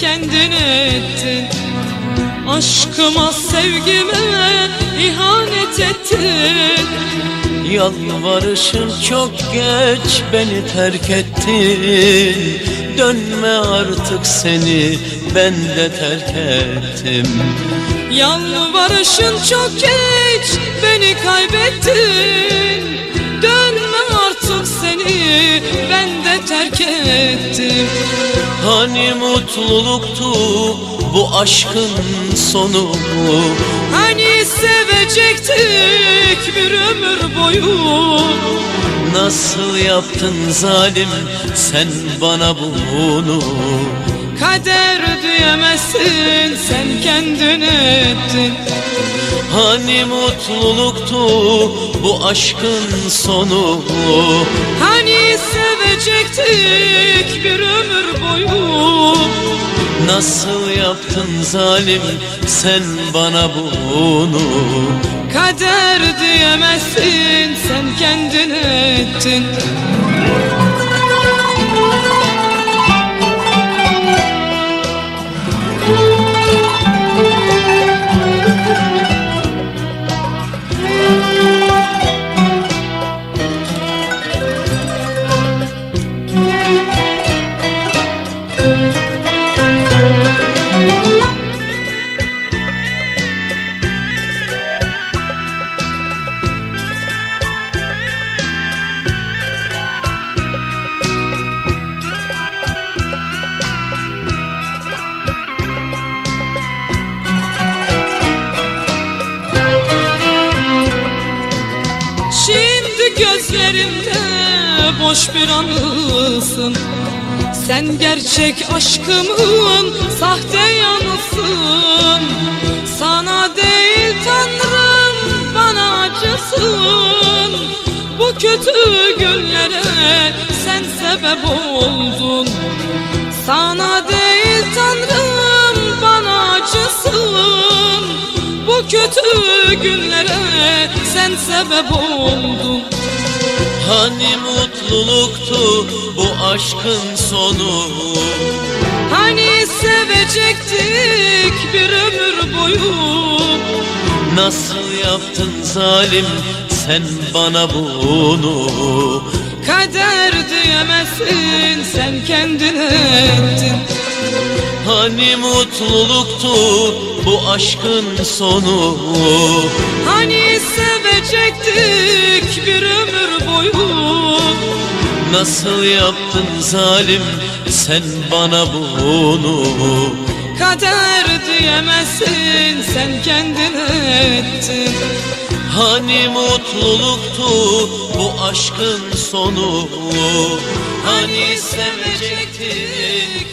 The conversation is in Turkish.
kendin ettin. Aşkıma sevgime ihanet ettin. Yalvarışım çok geç beni terk ettin. Dönme artık seni ben de terk ettim. Yalvarışın çok geç beni kaybettin. Dönme artık seni ben de terk ettim Hani mutluluktu bu aşkın sonu Hani sevecektik bir ömür boyu? Nasıl yaptın zalim sen bana bunu? Kader diyemezsin sen kendin ettin. Hani mutluluktu bu aşkın sonu Hani sevecektik bir ömür boyu. Nasıl yaptın zalim sen bana bunu? Kader diyemezsin sen kendin ettin gözlerimde boş bir anısın. Sen gerçek aşkımın sahte yanısın. Sana değil tanrım bana acısın. Bu kötü günlere sen sebep oldun. Sana değil tanrım bana acısın. Bu kötü günlere sen sebep oldun Hani mutluluktu bu aşkın sonu? Hani sevecektik bir ömür boyu? Nasıl yaptın zalim sen bana bunu? Kader diyemezsin sen kendin ettin. Hani mutluluktu bu aşkın sonu? Hani sevecektik bir ömür Nasıl yaptın zalim? Sen bana bunu Kader diyemezsin sen kendin ettin. Hani mutluluktu bu aşkın sonu? Hani sevecektik